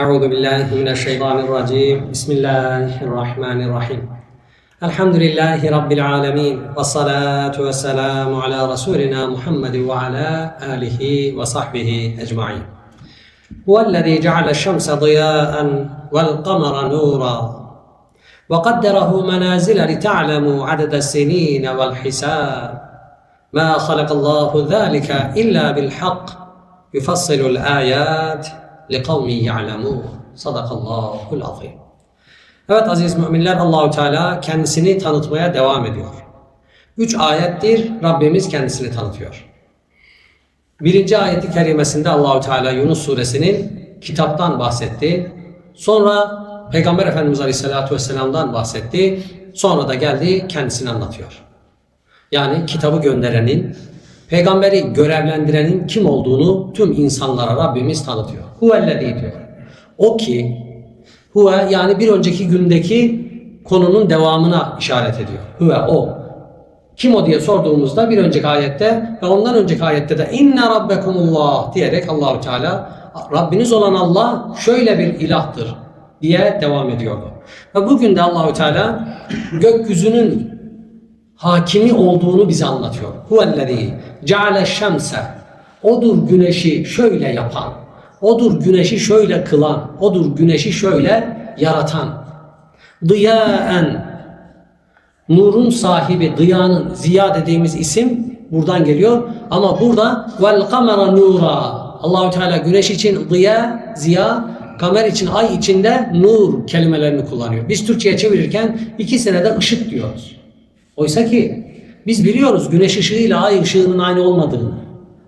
أعوذ بالله من الشيطان الرجيم. بسم الله الرحمن الرحيم. الحمد لله رب العالمين والصلاة والسلام على رسولنا محمد وعلى آله وصحبه أجمعين. هو الذي جعل الشمس ضياء والقمر نورا وقدره منازل لتعلموا عدد السنين والحساب. ما خلق الله ذلك إلا بالحق يفصل الآيات. لقوم يعلمون صدق الله العظيم Evet aziz müminler Allahu Teala kendisini tanıtmaya devam ediyor. Üç ayettir Rabbimiz kendisini tanıtıyor. Birinci ayeti kerimesinde Allahu Teala Yunus suresinin kitaptan bahsetti. Sonra Peygamber Efendimiz Aleyhisselatü Vesselam'dan bahsetti. Sonra da geldi kendisini anlatıyor. Yani kitabı gönderenin, peygamberi görevlendirenin kim olduğunu tüm insanlara Rabbimiz tanıtıyor. Huvellezî diyor. O ki, huve yani bir önceki gündeki konunun devamına işaret ediyor. Huve o. Kim o diye sorduğumuzda bir önceki ayette ve ondan önceki ayette de inne rabbekumullah diyerek Allahu Teala Rabbiniz olan Allah şöyle bir ilahtır diye devam ediyordu. Ve bugün de Allahu Teala gökyüzünün hakimi olduğunu bize anlatıyor. Huvellezî ceale şemse odur güneşi şöyle yapan, odur güneşi şöyle kılan, odur güneşi şöyle yaratan. Diyaen nurun sahibi, dıyanın, ziya dediğimiz isim buradan geliyor. Ama burada vel kamera nura. Allahü Teala güneş için diya, ziya, kamer için ay içinde nur kelimelerini kullanıyor. Biz Türkçe'ye çevirirken ikisine de ışık diyoruz. Oysa ki biz biliyoruz güneş ışığıyla ay ışığının aynı olmadığını.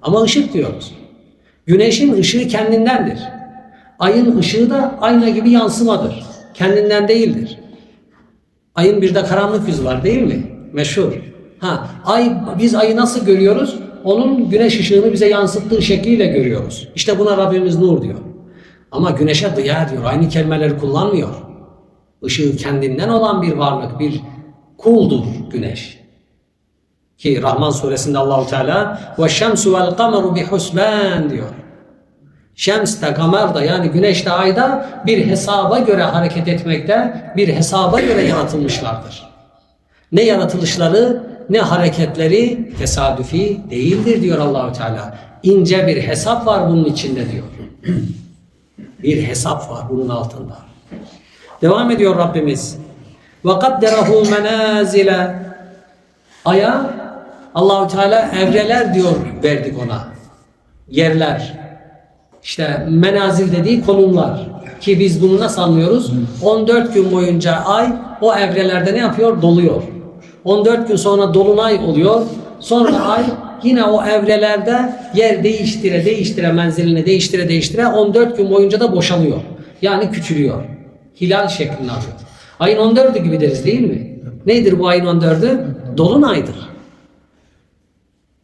Ama ışık diyoruz. Güneşin ışığı kendindendir. Ayın ışığı da ayna gibi yansımadır. Kendinden değildir. Ayın bir de karanlık yüzü var değil mi? Meşhur. Ha, ay biz ayı nasıl görüyoruz? Onun güneş ışığını bize yansıttığı şekliyle görüyoruz. İşte buna Rabbimiz nur diyor. Ama güneşe dıya diyor. Aynı kelimeleri kullanmıyor. Işığı kendinden olan bir varlık, bir kuldur güneş. Ki Rahman suresinde Allahu Teala ve şemsu vel kameru bi husban diyor. Şems de kamer da yani güneş de ay da bir hesaba göre hareket etmekte, bir hesaba göre yaratılmışlardır. Ne yaratılışları ne hareketleri tesadüfi değildir diyor Allahu Teala. İnce bir hesap var bunun içinde diyor. bir hesap var bunun altında. Devam ediyor Rabbimiz. Ve kadderahu menazile Aya Allahu Teala evreler diyor verdik ona. Yerler. İşte menazil dediği konumlar. Ki biz bunu nasıl anlıyoruz? 14 gün boyunca ay o evrelerde ne yapıyor? Doluyor. 14 gün sonra dolunay oluyor. Sonra ay yine o evrelerde yer değiştire değiştire menzilini değiştire değiştire 14 gün boyunca da boşalıyor. Yani küçülüyor. Hilal şeklini alıyor. Ayın 14'ü gibi deriz değil mi? Nedir bu ayın 14'ü? Dolunaydır.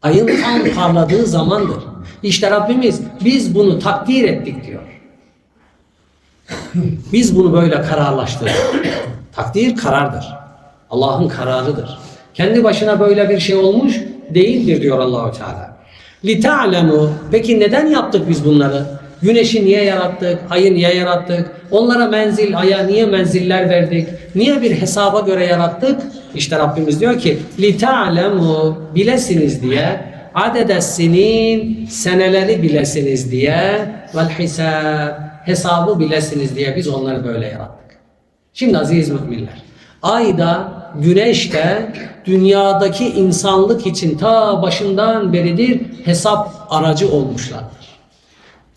Ayın tam parladığı zamandır. İşte Rabbimiz biz bunu takdir ettik diyor. Biz bunu böyle kararlaştırdık. Takdir karardır. Allah'ın kararıdır. Kendi başına böyle bir şey olmuş değildir diyor Allahu Teala. Li ta'lemu peki neden yaptık biz bunları? Güneşi niye yarattık? Ayı niye yarattık? Onlara menzil, aya niye menziller verdik? Niye bir hesaba göre yarattık? İşte Rabbimiz diyor ki ta'lemu bilesiniz diye adedessinin seneleri bilesiniz diye vel hisab hesabı bilesiniz diye biz onları böyle yarattık. Şimdi aziz müminler ay da güneş de dünyadaki insanlık için ta başından beridir hesap aracı olmuşlardır.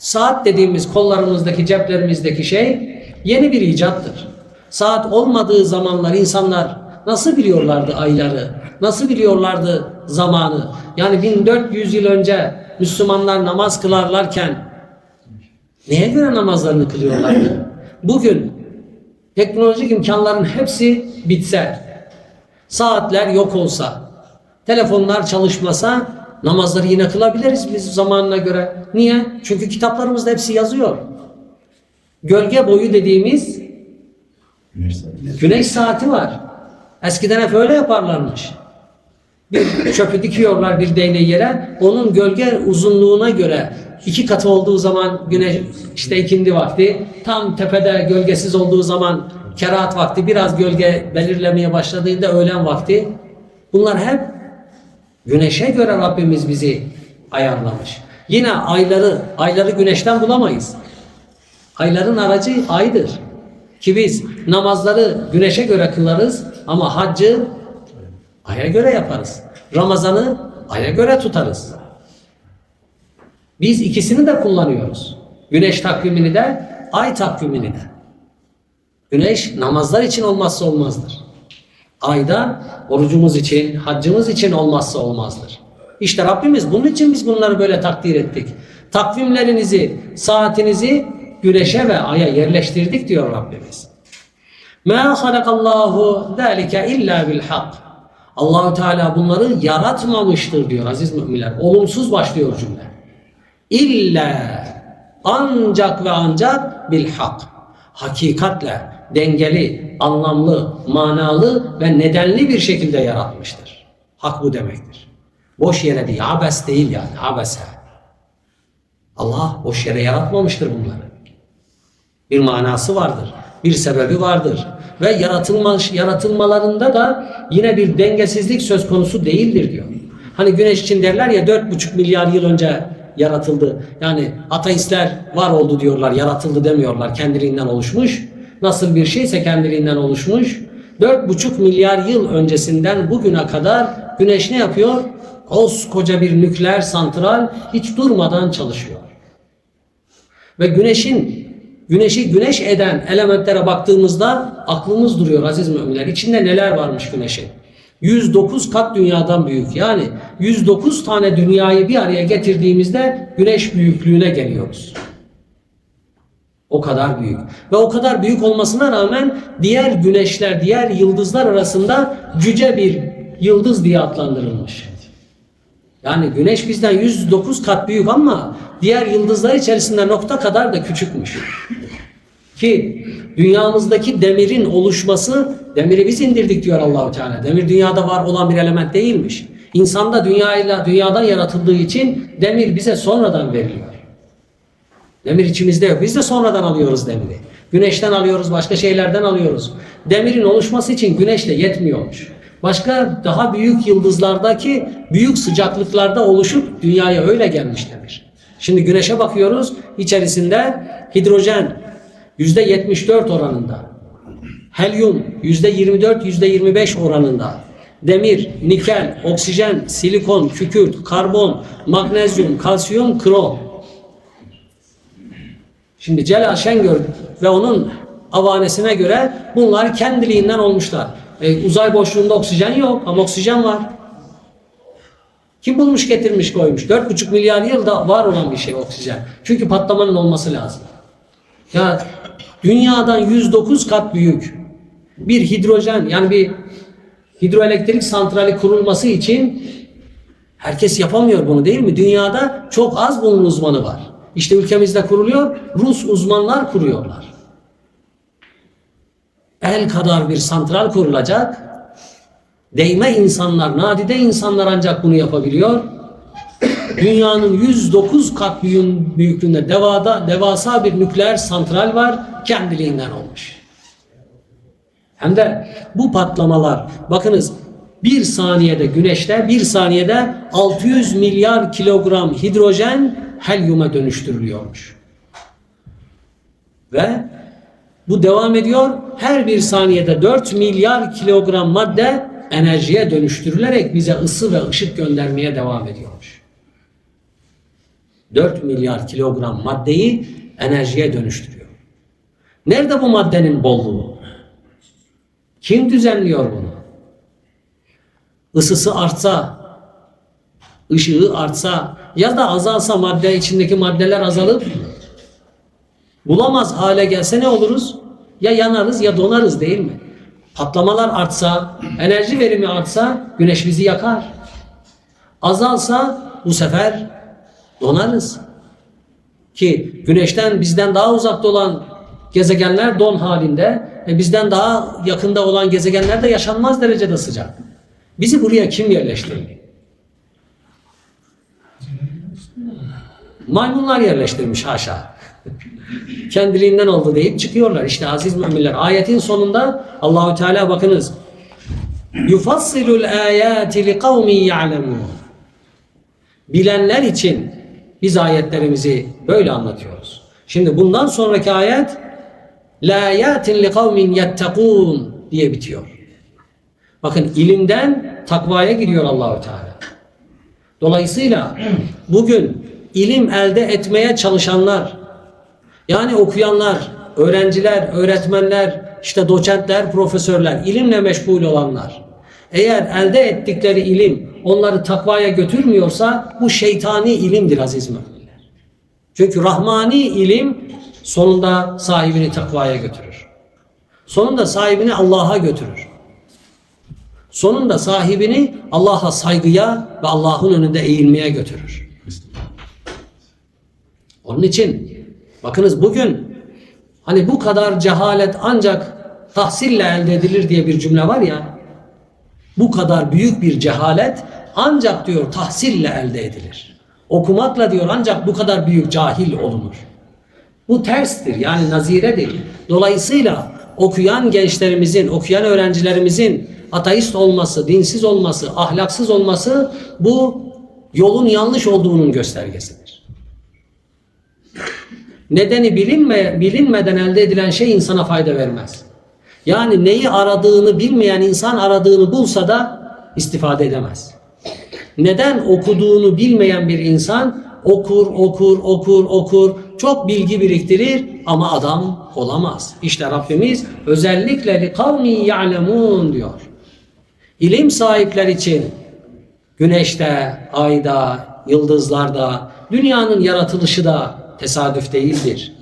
Saat dediğimiz kollarımızdaki ceplerimizdeki şey yeni bir icattır. Saat olmadığı zamanlar insanlar nasıl biliyorlardı ayları? Nasıl biliyorlardı zamanı? Yani 1400 yıl önce Müslümanlar namaz kılarlarken neye göre namazlarını kılıyorlardı? Bugün teknolojik imkanların hepsi bitse, saatler yok olsa, telefonlar çalışmasa namazları yine kılabiliriz biz zamanına göre. Niye? Çünkü kitaplarımızda hepsi yazıyor. Gölge boyu dediğimiz güneş saati var. Eskiden hep öyle yaparlarmış. Bir çöpü dikiyorlar bir değneği yere. Onun gölge uzunluğuna göre iki katı olduğu zaman güneş işte ikindi vakti, tam tepede gölgesiz olduğu zaman kerahat vakti, biraz gölge belirlemeye başladığında öğlen vakti. Bunlar hep güneşe göre Rabbimiz bizi ayarlamış. Yine ayları, ayları güneşten bulamayız. Ayların aracı aydır. Ki biz namazları güneşe göre kılarız ama haccı aya göre yaparız. Ramazanı aya göre tutarız. Biz ikisini de kullanıyoruz. Güneş takvimini de, ay takvimini de. Güneş namazlar için olmazsa olmazdır ayda orucumuz için, haccımız için olmazsa olmazdır. İşte Rabbimiz bunun için biz bunları böyle takdir ettik. Takvimlerinizi, saatinizi güneşe ve aya yerleştirdik diyor Rabbimiz. Ma halakallahu zalika illa bil hak. Allahu Teala bunları yaratmamıştır diyor aziz müminler. Olumsuz başlıyor cümle. İlla ancak ve ancak bil hak. Hakikatle, dengeli, anlamlı, manalı ve nedenli bir şekilde yaratmıştır. Hak bu demektir. Boş yere değil, abes değil yani, abese. Allah boş yere yaratmamıştır bunları. Bir manası vardır, bir sebebi vardır. Ve yaratılmış, yaratılmalarında da yine bir dengesizlik söz konusu değildir diyor. Hani güneş için derler ya 4,5 milyar yıl önce yaratıldı. Yani ateistler var oldu diyorlar, yaratıldı demiyorlar. Kendiliğinden oluşmuş. Nasıl bir şeyse kendiliğinden oluşmuş. 4,5 milyar yıl öncesinden bugüne kadar güneş ne yapıyor? Koskoca bir nükleer santral hiç durmadan çalışıyor. Ve güneşin güneşi güneş eden elementlere baktığımızda aklımız duruyor aziz müminler. İçinde neler varmış güneşin? 109 kat dünyadan büyük. Yani 109 tane dünyayı bir araya getirdiğimizde güneş büyüklüğüne geliyoruz. O kadar büyük. Ve o kadar büyük olmasına rağmen diğer güneşler, diğer yıldızlar arasında cüce bir yıldız diye adlandırılmış. Yani güneş bizden 109 kat büyük ama diğer yıldızlar içerisinde nokta kadar da küçükmüş. Ki dünyamızdaki demirin oluşması, demiri biz indirdik diyor Allahu Teala. Demir dünyada var olan bir element değilmiş. İnsanda dünyayla dünyadan yaratıldığı için demir bize sonradan veriliyor. Demir içimizde yok. Biz de sonradan alıyoruz demiri. Güneşten alıyoruz, başka şeylerden alıyoruz. Demirin oluşması için güneş de yetmiyormuş. Başka daha büyük yıldızlardaki büyük sıcaklıklarda oluşup dünyaya öyle gelmiş demir. Şimdi güneşe bakıyoruz. içerisinde hidrojen yüzde 74 oranında. Helyum yüzde 24 yüzde 25 oranında. Demir, nikel, oksijen, silikon, kükürt, karbon, magnezyum, kalsiyum, krom. Şimdi Celal Şengör ve onun avanesine göre bunlar kendiliğinden olmuşlar. E, uzay boşluğunda oksijen yok ama oksijen var. Kim bulmuş getirmiş koymuş. 4,5 milyar yılda var olan bir şey oksijen. Çünkü patlamanın olması lazım. Ya dünyadan 109 kat büyük bir hidrojen yani bir hidroelektrik santrali kurulması için herkes yapamıyor bunu değil mi? Dünyada çok az bunun uzmanı var. İşte ülkemizde kuruluyor. Rus uzmanlar kuruyorlar. El kadar bir santral kurulacak. Değme insanlar, nadide insanlar ancak bunu yapabiliyor. Dünyanın 109 kat büyüklüğünde devada, devasa bir nükleer santral var. Kendiliğinden olmuş. Hem de bu patlamalar bakınız bir saniyede güneşte bir saniyede 600 milyar kilogram hidrojen helyuma dönüştürülüyormuş. Ve bu devam ediyor. Her bir saniyede 4 milyar kilogram madde enerjiye dönüştürülerek bize ısı ve ışık göndermeye devam ediyormuş. 4 milyar kilogram maddeyi enerjiye dönüştürüyor. Nerede bu maddenin bolluğu? Kim düzenliyor bunu? Isısı artsa, ışığı artsa ya da azalsa madde içindeki maddeler azalıp bulamaz hale gelse ne oluruz? Ya yanarız ya donarız değil mi? Patlamalar artsa, enerji verimi artsa güneş bizi yakar. Azalsa bu sefer donarız. Ki güneşten bizden daha uzakta olan gezegenler don halinde, e bizden daha yakında olan gezegenler de yaşanmaz derecede sıcak. Bizi buraya kim yerleştirdi? Maymunlar yerleştirmiş haşa. Kendiliğinden oldu deyip çıkıyorlar. İşte aziz müminler ayetin sonunda Allahü Teala bakınız. Yufassilul ayati li kavmin ya'lemun. Bilenler için biz ayetlerimizi böyle anlatıyoruz. Şimdi bundan sonraki ayet la ayatin li kavmin yettekun diye bitiyor. Bakın ilimden takvaya gidiyor Allahü Teala. Dolayısıyla bugün ilim elde etmeye çalışanlar, yani okuyanlar, öğrenciler, öğretmenler, işte doçentler, profesörler, ilimle meşgul olanlar, eğer elde ettikleri ilim onları takvaya götürmüyorsa bu şeytani ilimdir aziz müminler. Çünkü rahmani ilim sonunda sahibini takvaya götürür. Sonunda sahibini Allah'a götürür. Sonunda sahibini Allah'a saygıya ve Allah'ın önünde eğilmeye götürür. Onun için bakınız bugün hani bu kadar cehalet ancak tahsille elde edilir diye bir cümle var ya bu kadar büyük bir cehalet ancak diyor tahsille elde edilir. Okumakla diyor ancak bu kadar büyük cahil olunur. Bu terstir yani naziredir. Dolayısıyla okuyan gençlerimizin, okuyan öğrencilerimizin ateist olması, dinsiz olması, ahlaksız olması bu yolun yanlış olduğunun göstergesidir. Nedeni bilinme, bilinmeden elde edilen şey insana fayda vermez. Yani neyi aradığını bilmeyen insan aradığını bulsa da istifade edemez. Neden okuduğunu bilmeyen bir insan okur, okur, okur, okur, çok bilgi biriktirir ama adam olamaz. İşte Rabbimiz özellikle li kavmi ya'lemun diyor. İlim sahipler için güneşte, ayda, yıldızlarda, dünyanın yaratılışı da tesadüf değildir.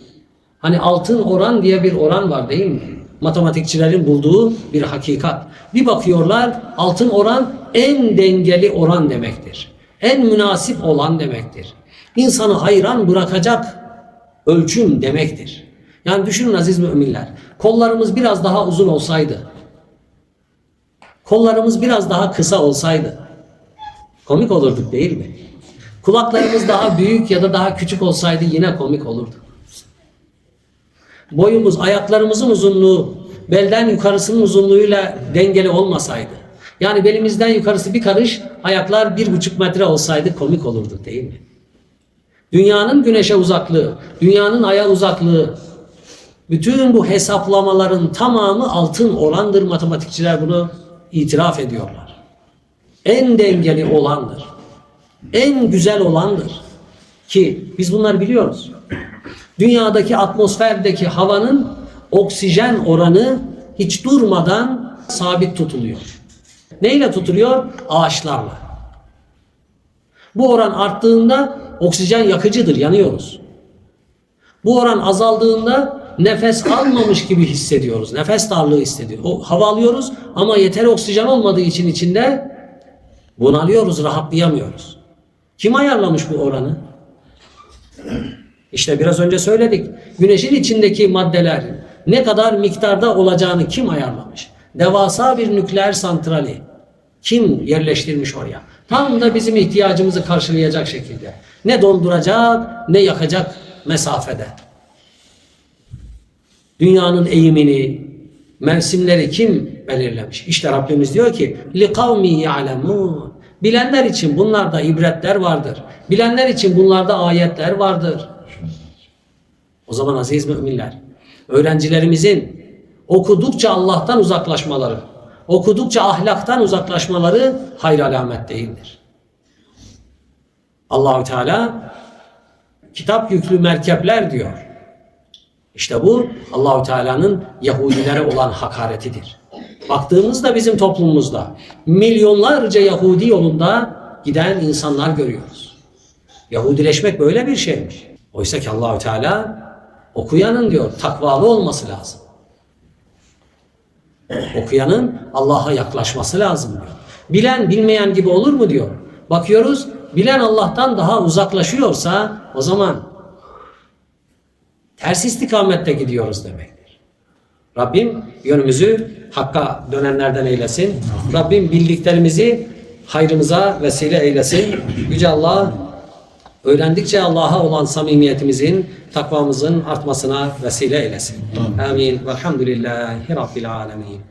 Hani altın oran diye bir oran var değil mi? Matematikçilerin bulduğu bir hakikat. Bir bakıyorlar altın oran en dengeli oran demektir. En münasip olan demektir. İnsanı hayran bırakacak ölçüm demektir. Yani düşünün aziz müminler. Kollarımız biraz daha uzun olsaydı, kollarımız biraz daha kısa olsaydı komik olurduk değil mi? Kulaklarımız daha büyük ya da daha küçük olsaydı yine komik olurdu. Boyumuz, ayaklarımızın uzunluğu belden yukarısının uzunluğuyla dengeli olmasaydı. Yani belimizden yukarısı bir karış, ayaklar bir buçuk metre olsaydı komik olurdu değil mi? Dünyanın güneşe uzaklığı, dünyanın aya uzaklığı, bütün bu hesaplamaların tamamı altın orandır. Matematikçiler bunu itiraf ediyorlar. En dengeli olandır. En güzel olandır. Ki biz bunları biliyoruz. Dünyadaki atmosferdeki havanın oksijen oranı hiç durmadan sabit tutuluyor. Neyle tutuluyor? Ağaçlarla. Bu oran arttığında oksijen yakıcıdır, yanıyoruz. Bu oran azaldığında nefes almamış gibi hissediyoruz. Nefes darlığı hissediyor. O hava alıyoruz ama yeter oksijen olmadığı için içinde bunalıyoruz, rahatlayamıyoruz. Kim ayarlamış bu oranı? İşte biraz önce söyledik. Güneşin içindeki maddeler ne kadar miktarda olacağını kim ayarlamış? Devasa bir nükleer santrali kim yerleştirmiş oraya? Tam da bizim ihtiyacımızı karşılayacak şekilde. Ne donduracak ne yakacak mesafede. Dünyanın eğimini, mevsimleri kim belirlemiş? İşte Rabbimiz diyor ki لِقَوْمِ يَعْلَمُونَ Bilenler için bunlarda ibretler vardır. Bilenler için bunlarda ayetler vardır. O zaman aziz müminler, öğrencilerimizin okudukça Allah'tan uzaklaşmaları, okudukça ahlaktan uzaklaşmaları hayır alamet değildir. Allahü Teala kitap yüklü merkepler diyor. İşte bu Allahü Teala'nın Yahudilere olan hakaretidir. Baktığımızda bizim toplumumuzda milyonlarca Yahudi yolunda giden insanlar görüyoruz. Yahudileşmek böyle bir şeymiş. Oysa ki Allahü Teala okuyanın diyor takvalı olması lazım. Okuyanın Allah'a yaklaşması lazım diyor. Bilen bilmeyen gibi olur mu diyor. Bakıyoruz bilen Allah'tan daha uzaklaşıyorsa o zaman ters istikamette gidiyoruz demektir. Rabbim yönümüzü hakka dönenlerden eylesin. Rabbim bildiklerimizi hayrımıza vesile eylesin. Yüce Allah Öğrendikçe Allah'a olan samimiyetimizin, takvamızın artmasına vesile eylesin. Amin. Velhamdülillahi Rabbil alemin.